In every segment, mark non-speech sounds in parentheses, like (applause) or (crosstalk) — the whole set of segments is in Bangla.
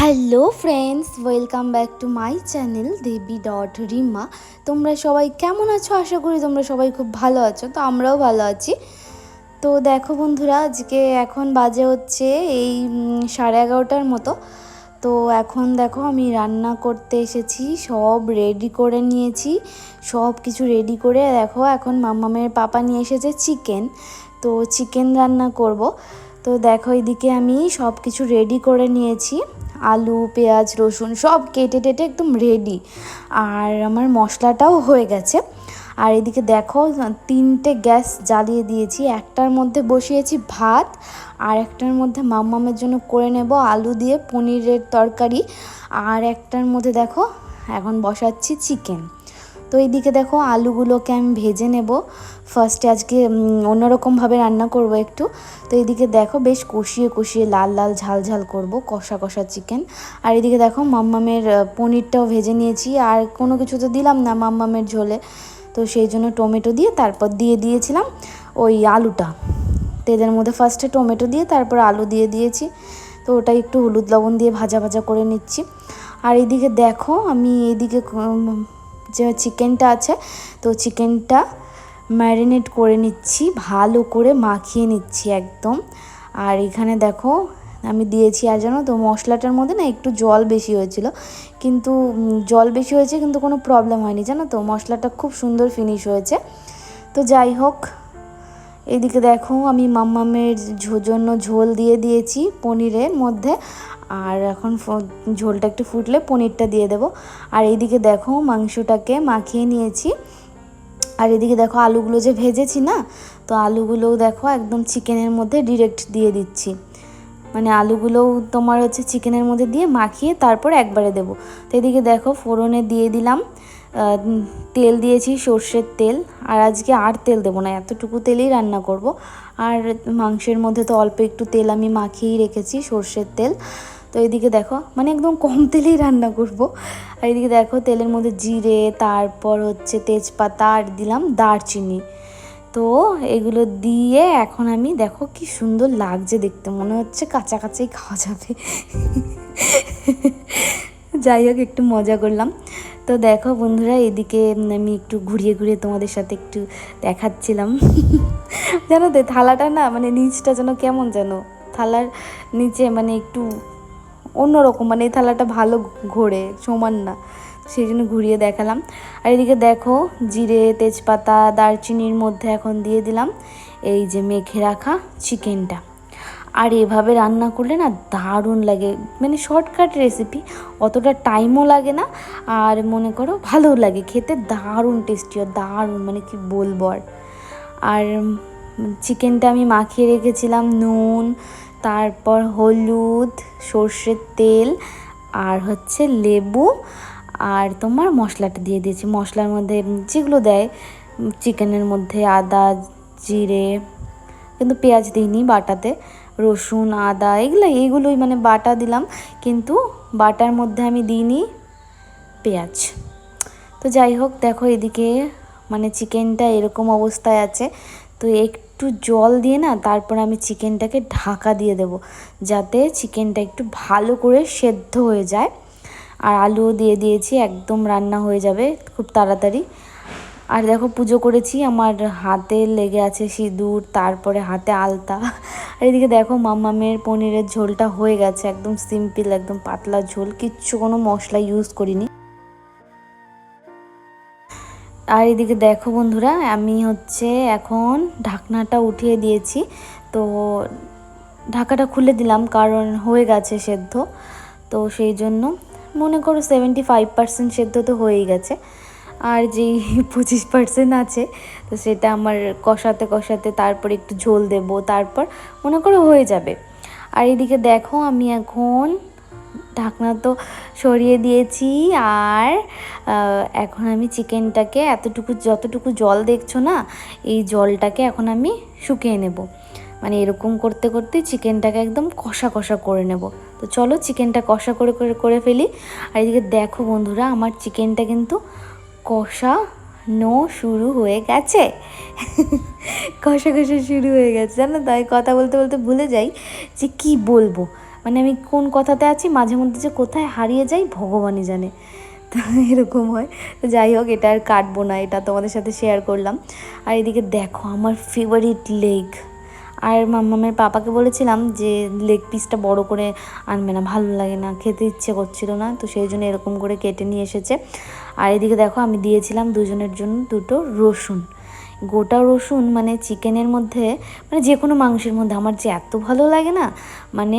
Hello friends welcome back to my channel Debi dot Rima তোমরা সবাই কেমন আছো? আশা করি তোমরা সবাই খুব ভালো আছো। তো আমরাও ভালো আছি। তো দেখো বন্ধুরা, আজকে এখন বাজে হচ্ছে এই সাড়ে এগারোটার মতো। তো এখন দেখো আমি রান্না করতে এসেছি, সব রেডি করে নিয়েছি। সব কিছু রেডি করে দেখো এখন মাম্মামের পাপা নিয়ে এসেছে চিকেন তো চিকেন রান্না করব। তো দেখো এদিকে আমি সব কিছু রেডি করে নিয়েছি। আলু, পেঁয়াজ, রসুন সব কেটে টেটে একদম রেডি আর আমার মশলাটাও হয়ে গেছে। আর এদিকে দেখো, তিনটে গ্যাস জ্বালিয়ে দিয়েছি। একটার মধ্যে বসিয়েছি ভাত, আর একটার মধ্যে মাম্মামের জন্য করে নেব আলু দিয়ে পনিরের তরকারি। আর একটার মধ্যে দেখো, এখন বসাচ্ছি চিকেন তো এইদিকে দেখো আলুগুলোকে আমি ভেজে নেব। ফার্স্টে আজকে অন্যরকমভাবে রান্না করব একটু। তো এইদিকে দেখো বেশ কষিয়ে কষিয়ে লাল লাল ঝাল ঝাল করব, কষা কষা চিকেন আর এদিকে দেখো মাম্মামের পনিরটাও ভেজে নিয়েছি। আর কোনো কিছু তো দিলাম না মাম্মামের ঝোলে। তো সেই জন্য টমেটো দিয়ে তারপর দিয়ে দিয়েছিলাম ওই আলুটা। তেলের মধ্যে ফার্স্টে টমেটো দিয়ে তারপর আলু দিয়ে দিয়েছি। তো ওটা একটু হলুদ লবণ দিয়ে ভাজা ভাজা করে নিচ্ছি। আর এদিকে দেখো আমি এদিকে যে চিকেনটা আছে, তো চিকেনটা ম্যারিনেট করে নিচ্ছি, ভালো করে মাখিয়ে নিচ্ছি একদম। আর এখানে দেখো, আমি দিয়েছি, আর জানো তো মশলাটার মধ্যে না একটু জল বেশি হয়েছিল। কিন্তু জল বেশি হয়েছে কিন্তু কোনো প্রবলেম হয়নি, জানো তো? মশলাটা খুব সুন্দর ফিনিশ হয়েছে। তো যাই হোক, এদিকে দেখো, আমি মাম্মামের জন্য ঝোল দিয়ে দিয়েছি পনিরের মধ্যে। আর এখন ঝোলটা একটু ফুটলে পনিরটা দিয়ে দেবো। আর এইদিকে দেখো মাংসটাকে মাখিয়ে নিয়েছি। আর এদিকে দেখো আলুগুলো যে ভেজেছি না, তো আলুগুলোও দেখো একদম চিকেনের মধ্যে ডিরেক্ট দিয়ে দিচ্ছি। মানে আলুগুলোও তোমার হচ্ছে চিকেনের মধ্যে দিয়ে মাখিয়ে তারপর একবারে দেবো। তো এদিকে দেখো ফোড়নে দিয়ে দিলাম। তেল দিয়েছি সর্ষের তেল। আর আজকে আর তেল দেবো না, এতটুকু তেলেই রান্না করব। আর মাংসের মধ্যে তো অল্প একটু তেল আমি মাখিয়েই রেখেছি সর্ষের তেল। তো এদিকে দেখো মানে একদম কম তেলেই রান্না করব। আর এদিকে দেখো, তেলের মধ্যে জিরে, তারপর হচ্ছে তেজপাতা আর দিলাম দারচিনি। তো এগুলো দিয়ে এখন আমি দেখো কি সুন্দর লাগছে দেখতে, মনে হচ্ছে কাঁচা কাঁচাই খাওয়া যাবে। যাই হোক, একটু মজা করলাম। তো দেখো বন্ধুরা, এদিকে আমি একটু ঘুরিয়ে ঘুরিয়ে তোমাদের সাথে একটু দেখাচ্ছিলাম। জানো তো, থালাটা না মানে নিচটা যেন কেমন যেন, থালার নিচে মানে একটু অন্যরকম মানে এই থালাটা ভালো ঘোরে, সমান না। সেই জন্য ঘুরিয়ে দেখালাম। আর এদিকে দেখো, জিরে, তেজপাতা, দারচিনির মধ্যে এখন দিয়ে দিলাম এই যে মেখে রাখা চিকেনটা। আর এভাবে রান্না করলে না দারুণ লাগে মানে শর্টকাট রেসিপি অতটা টাইমও লাগে না, আর মনে করো ভালোও লাগে, খেতে দারুণ টেস্টি আর দারুণ মানে কি বলব আর। আর চিকেনটা আমি মাখিয়ে রেখেছিলাম নুন তারপর হলুদ, সর্ষের তেল আর হচ্ছে লেবু আর তোমার মশলাটা দিয়ে দিয়েছি। মশলার মধ্যে যেগুলো দেয়, চিকেনের মধ্যে আদা, জিরে, কিন্তু পেঁয়াজ দিইনি বাটাতে, রসুন, আদা, এগুলো এইগুলোই মানে বাটা দিলাম, কিন্তু বাটার মধ্যে আমি দিইনি পেঁয়াজ। তো যাই হোক, দেখো এদিকে মানে চিকেনটা এরকম অবস্থায় আছে, তো একটু জল দিয়ে না তারপর আমি চিকেনটাকে ঢাকা দিয়ে দেব, যাতে চিকেনটা একটু ভালো করে সেদ্ধ হয়ে যায়। আর আলুও দিয়ে দিয়েছি, একদম রান্না হয়ে যাবে খুব তাড়াতাড়ি। আর দেখো পুজো করেছি, আমার হাতে লেগে আছে সিঁদুর, তারপরে হাতে আলতা। আর এদিকে দেখো মাম্মামের পনিরের ঝোলটা হয়ে গেছে, একদম সিম্পল, একদম পাতলা ঝোল, কিচ্ছু কোনো মশলা ইউজ করিনি। আর এদিকে দেখো বন্ধুরা, আমি হচ্ছে এখন ঢাকনাটা উঠিয়ে দিয়েছি। তো ঢাকাটা খুলে দিলাম, কারণ হয়ে গেছে সেদ্ধ। তো সেই জন্য মনে করো সেভেন্টি ফাইভ পার্সেন্ট সেদ্ধ তো হয়েই গেছে। আর যেই (laughs) পঁচিশ পার্সেন্ট আছে, তো সেটা আমার কষাতে কষাতে তারপর একটু ঝোল দেব, তারপর মনে করো হয়ে যাবে। আর এদিকে দেখো আমি এখন ঢাকনা তো সরিয়ে দিয়েছি আর এখন আমি চিকেনটাকে এতটুকু, যতটুকু জল দেখছ না, এই জলটাকে এখন আমি শুকিয়ে নেব। মানে এরকম করতে করতে চিকেনটাকে একদম কষা কষা করে নেব। তো চলো চিকেনটা কষা করে করে করে ফেলি। আর এদিকে দেখো বন্ধুরা, আমার চিকেনটা কিন্তু কষা নো শুরু হয়ে গেছে। কষা কষা শুরু হয়ে গেছে। জানো তাই কথা বলতে বলতে ভুলে যাই যে কি বলব? মানে আমি কোন কথাতে আছি? মাঝে মধ্যে যে কোথায় হারিয়ে যাই, ভগবানই জানে। তো এরকম হয়। তো যাই হোক, এটা আর কাটবো না, এটা তোমাদের সাথে শেয়ার করলাম। আর এদিকে দেখো, আমার ফেভারিট লেগ আর মাম্মামের পাপাকে বলেছিলাম যে লেগ পিসটা বড় করে আনবে না, ভালো লাগে না, খেতে ইচ্ছে করছিল না, তো সেই জন্য এরকম করে কেটে নিয়ে এসেছে। আর এদিকে দেখো, আমি দিয়েছিলাম দুজনের জন্য দুটো রসুন। গোটা রসুন মানে চিকেনের মধ্যে মানে যে কোনো মাংসের মধ্যে আমার যে এত ভালো লাগে না মানে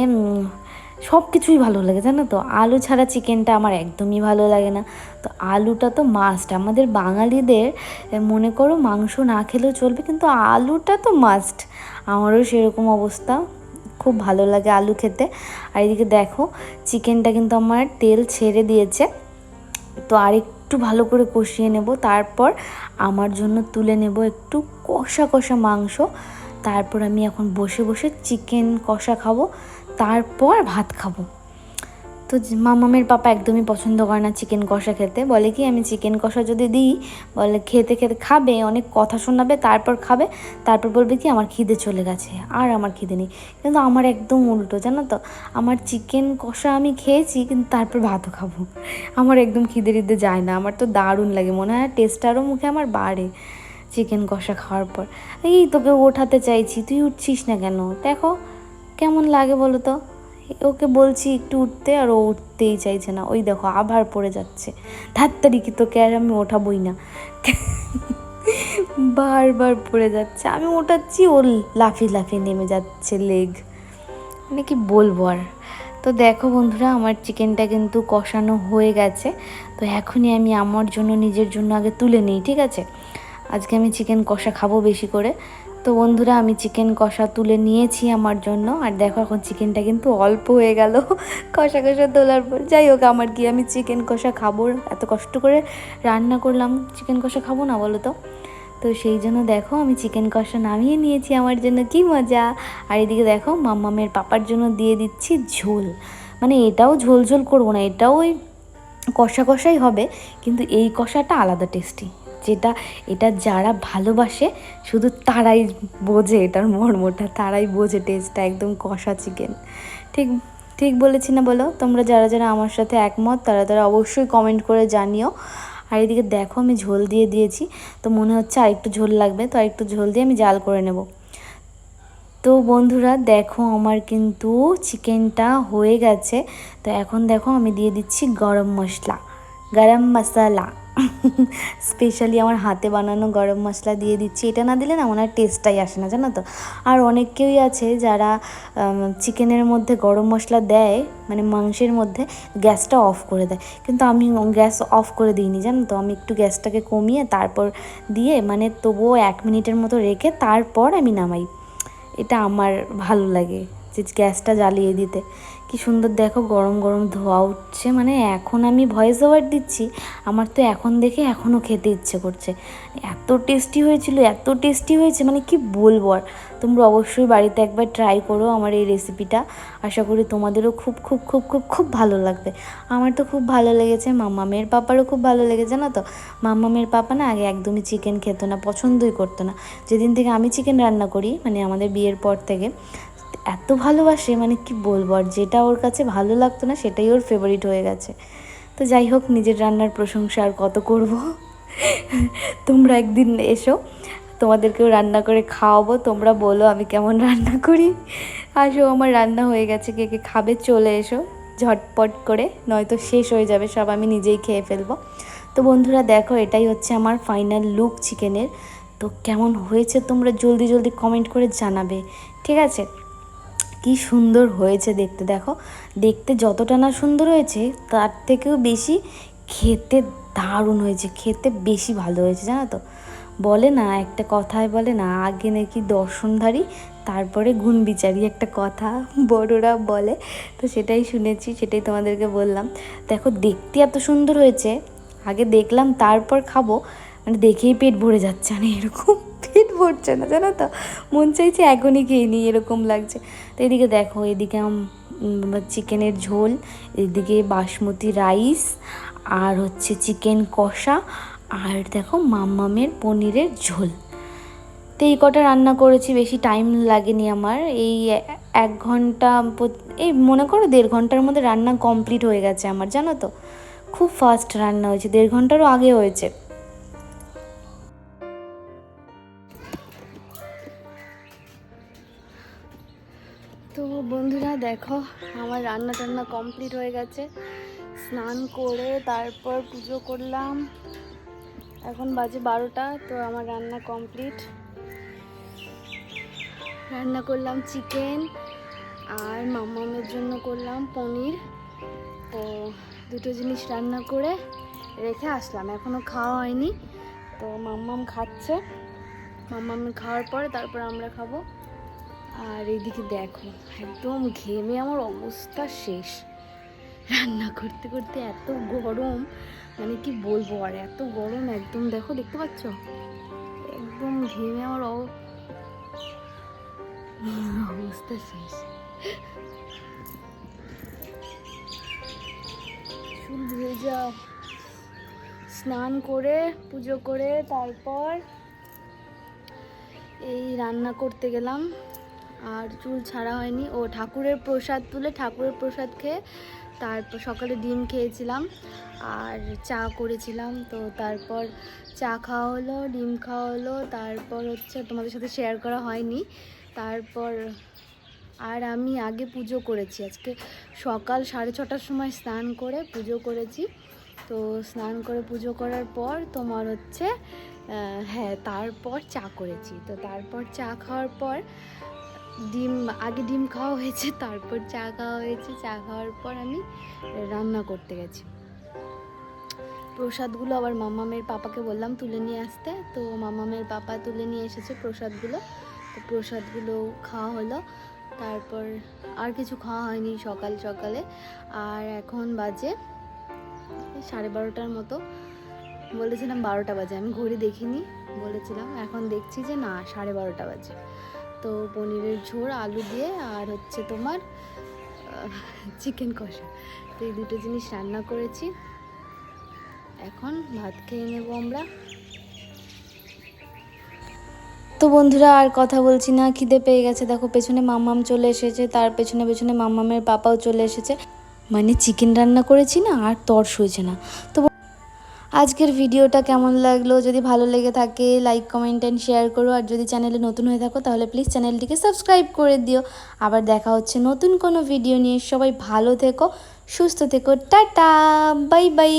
সব কিছুই ভালো লাগে, জানো তো? আলু ছাড়া চিকেনটা আমার একদমই ভালো লাগে না। তো আলুটা তো মাস্ট আমাদের বাঙালিদের মনে করো মাংস না খেলেও চলবে, কিন্তু আলুটা তো মাস্ট আমারও সেরকম অবস্থা, খুব ভালো লাগে আলু খেতে। আর এদিকে দেখো, চিকেনটা কিন্তু আমার তেল ছেড়ে দিয়েছে। তো আরেকটু ভালো করে কষিয়ে নেব। তারপর আমার জন্য তুলে নেব একটু কষা কষা মাংস। তারপর আমি এখন বসে বসে চিকেন কষা খাব। তারপর ভাত খাব। তো মামামের পাপা একদমই পছন্দ করে না চিকেন কষা খেতে। বলে কি, আমি চিকেন কষা যদি দিই, বলে খেতে খেতে খাবে, অনেক কথা শোনাবে, তারপর খাবে, তারপর বলবে কি, আমার খিদে চলে গেছে, আর আমার খিদে নেই। কিন্তু আমার একদম উল্টো, জানো তো? আমার চিকেন কষা আমি খেয়েছি, কিন্তু তারপর ভাতও খাব। আমার একদম খিদে টিদে যায় না, আমার তো দারুণ লাগে, মনে হয় টেস্ট আরও মুখে আমার বাড়ে চিকেন কষা খাওয়ার পর। এই তোকে ওঠাতে চাইছি, তুই উঠছিস না কেন? দেখো, কেমন লাগে বলো তো? ওকে বলছি একটু উঠতে, আর ও উঠতেই চাইছে না। ওই দেখো আবার পড়ে যাচ্ছে। ধাত্তারি কি তোকে আর আমি ওঠাবই না। বারবার পড়ে যাচ্ছে। আমি ওঠাচ্ছি, ও লাফিয়ে লাফিয়ে নেমে যাচ্ছে লেগ। মানে কি বলব আর? তো দেখো বন্ধুরা, আমার চিকেনটা কিন্তু কষানো হয়ে গেছে। তো এখনই আমি আমার জন্য, নিজের জন্য আগে তুলে নিই, ঠিক আছে? আজকে আমি চিকেন কষা খাব বেশি করে। তো বন্ধুরা, আমি চিকেন কষা তুলে নিয়েছি আমার জন্য। আর দেখো, এখন চিকেনটা কিন্তু অল্প হয়ে গেল। (laughs) কষা কষা তোলার পর, যাই হোক, আমার কি আমি চিকেন কষা খাব? এত কষ্ট করে রান্না করলাম চিকেন কষা খাব না বলো তো? তো সেই জন্য দেখো, আমি চিকেন কষা নামিয়ে নিয়েছি আমার জন্য। কি মজা! আর এদিকে দেখো মাম্মামের পাপার জন্য দিয়ে দিচ্ছি ঝোল। মানে এটাও ঝোল ঝোল করব না, এটাও ওই কষা কষাই হবে, কিন্তু এই কষাটা আলাদা টেস্টি যেটা, এটা যারা ভালোবাসে, শুধু তারাই বোঝে এটার মর্মটা, তারাই বোঝে টেস্টটা একদম কষা চিকেন ঠিক ঠিক বলেছি না বলো? তোমরা যারা যারা আমার সাথে একমত, তারা তারা অবশ্যই কমেন্ট করে জানিও। আর এদিকে দেখো আমি ঝোল দিয়ে দিয়েছি, তো মনে হচ্ছে আরেকটু ঝোল লাগবে, তো আরেকটু ঝোল দিয়ে আমি জাল করে নেব। তো বন্ধুরা, দেখো আমার কিন্তু চিকেনটা হয়ে গেছে। তো এখন দেখো আমি দিয়ে দিচ্ছি গরম মশলা। গরম মশলা। স্পেশালি আমার হাতে বানানো গরম মশলা দিয়ে দিচ্ছি। এটা না দিলে না ওনার টেস্টটাই আসে না, জানো তো? আর অনেকেই আছে যারা চিকেনের মধ্যে গরম মশলা দেয় মানে মাংসের মধ্যে গ্যাসটা অফ করে দেয়। কিন্তু আমি গ্যাস অফ করে দিইনি, জানো তো? আমি একটু গ্যাসটাকে কমিয়ে তারপর দিয়ে মানে তবুও এক মিনিটের মতো রেখে তারপর আমি নামাই। এটা আমার ভালো লাগে। যে গ্যাসটা জ্বালিয়ে দিতে। কি সুন্দর দেখো গরম গরম ধোয়া উঠছে। মানে এখন আমি ভয়েস ওভার দিচ্ছি, আমার তো এখন দেখে এখনও খেতে ইচ্ছে করছে। এত টেস্টি হয়েছিল, এত টেস্টি হয়েছে মানে কি বলব আর? তোমরা অবশ্যই বাড়িতে একবার ট্রাই করো আমার এই রেসিপিটা আশা করি তোমাদেরও খুব খুব খুব খুব খুব ভালো লাগবে। আমার তো খুব ভালো লেগেছে মামামের পাপারও খুব ভালো লেগেছে না তো? মামামের পাপা না আগে একদমই চিকেন খেতো না, পছন্দই করতো না। যেদিন থেকে আমি চিকেন রান্না করি মানে আমাদের বিয়ের পর থেকে এত ভালোবাসে মানে কি বলব? আর যেটা ওর কাছে ভালো লাগতো না, সেটাই ওর ফেভারিট হয়ে গেছে। তো যাই হোক, নিজের রান্নার প্রশংসা আর কত করব? তোমরা একদিন এসো, তোমাদেরকেও রান্না করে খাওয়াবো, তোমরা বলো আমি কেমন রান্না করি। আসো, আমার রান্না হয়ে গেছে, কে কে খাবে চলে এসো, ঝটপট করে, নয়তো শেষ হয়ে যাবে, সব আমি নিজেই খেয়ে ফেলব। তো বন্ধুরা দেখো, এটাই হচ্ছে আমার ফাইনাল লুক চিকেনের তো কেমন হয়েছে তোমরা জলদি জলদি কমেন্ট করে জানাবে, ঠিক আছে? কি সুন্দর হয়েছে দেখতে, দেখো। দেখতে যতটা না সুন্দর হয়েছে, তার থেকেও বেশি খেতে দারুণ হয়েছে, খেতে বেশি ভালো হয়েছে, জানো তো। বলে না, একটা কথায় বলে না, আগে নাকি দর্শনধারী, তারপরে গুণ বিচারি একটা কথা বড়রা বলে। তো সেটাই শুনেছি, সেটাই তোমাদেরকে বললাম। দেখো, দেখতে এত সুন্দর হয়েছে, আগে দেখলাম, তারপর খাব মানে দেখেই পেট ভরে যাচ্ছে মানে এরকম (laughs) পেট ভরছে না, জানো তো। মন চাইছে এখনই খেয়ে নিই, এরকম লাগছে। তো এদিকে দেখো, এদিকে চিকেনের ঝোল, এদিকে বাসমতি রাইস আর হচ্ছে চিকেন কষা আর দেখো মাম্মামের পনিরের ঝোল। তো এই কটা রান্না করেছি, বেশি টাইম লাগেনি আমার। এই এক ঘণ্টা এই মনে করো দেড় ঘণ্টার মধ্যে রান্না কমপ্লিট হয়ে গেছে আমার, জানো তো? খুব ফাস্ট রান্না হয়েছে, দেড় ঘন্টারও আগে হয়েছে। বন্ধুরা, দেখো, আমার রান্না টান্না কমপ্লিট হয়ে গেছে। স্নান করে তারপর পুজো করলাম। এখন বাজে বারোটা, তো আমার রান্না কমপ্লিট রান্না করলাম চিকেন আর মামামের জন্য করলাম পনির। তো দুটো জিনিস রান্না করে রেখে আসলাম। এখনও খাওয়া হয়নি। তো মাম্মাম খাচ্ছে। মাম্মামের খাওয়ার পরে তারপর আমরা খাব। আর এইদিকে দেখো, একদম ঘেমে আমার অবস্থা শেষ। রান্না করতে করতে এত গরম মানে কি বলব আর এত গরম একদম, দেখো, দেখতে পাচ্ছ? একদম ঘেমে আমার অবস্থা শেষ। চুল ভেজা স্নান করে, পুজো করে, তারপর এই রান্না করতে গেলাম। আর চুল ছাড়া হয়নি। ও ঠাকুরের প্রসাদ তুলে ঠাকুরের প্রসাদ খেয়ে তারপর সকালে ডিম খেয়েছিলাম আর চা করেছিলাম। তো তারপর চা খাওয়া হলো, ডিম খাওয়া হলো। তারপর হচ্ছে তোমাদের সাথে শেয়ার করা হয়নি। তারপর আর আমি আগে পুজো করেছি। আজকে সকাল সাড়ে ছটার সময় স্নান করে পুজো করেছি। তো স্নান করে পুজো করার পর তোমার হচ্ছে হ্যাঁ তারপর চা করেছি। তো তারপর চা খাওয়ার পর ডিম, আগে ডিম খাওয়া হয়েছে, তারপর চা খাওয়া হয়েছে। চা খাওয়ার পর আমি রান্না করতে গেছি। প্রসাদগুলো আবার মামামের পাপাকে বললাম তুলে নিয়ে আসতে। তো মামামের পাপা তুলে নিয়ে এসেছে প্রসাদগুলো। তো প্রসাদগুলো খাওয়া হলো। তারপর আর কিছু খাওয়া হয়নি সকাল সকালে। আর এখন বাজে সাড়ে বারোটার মতো। বলেছিলাম বারোটা বাজে, আমি ঘড়ি দেখিনি। বলেছিলাম, এখন দেখছি যে না, সাড়ে বারোটা বাজে। তো পনিরের ঝোল, আলু দিয়ে আর হচ্ছে তোমার চিকেন কষা। তো এই দুটো জিনিস রান্না করেছি। এখন ভাত খেয়ে নেব আমরা। তো বন্ধুরা, আর কথা বলছি না, খিদে পেয়ে গেছে। দেখো, পেছনে মাম্মাম চলে এসেছে, তার পেছনে পেছনে মাম্মামের পাপাও চলে এসেছে। মানে চিকেন রান্না করেছি না, আর তর্স হয়েছে না। তো আজকের ভিডিওটা কেমন লাগল? যদি ভালো লেগে থাকে লাইক কমেন্ট অ্যান্ড শেয়ার করো। আর যদি চ্যানেলে নতুন হয়ে থাকো, তাহলে প্লিজ চ্যানেলটিকে সাবস্ক্রাইব করে দিও। আবার দেখা হচ্ছে নতুন কোনো ভিডিও নিয়ে। সবাই ভালো থেকো, সুস্থ থেকো। টাটা! Bye bye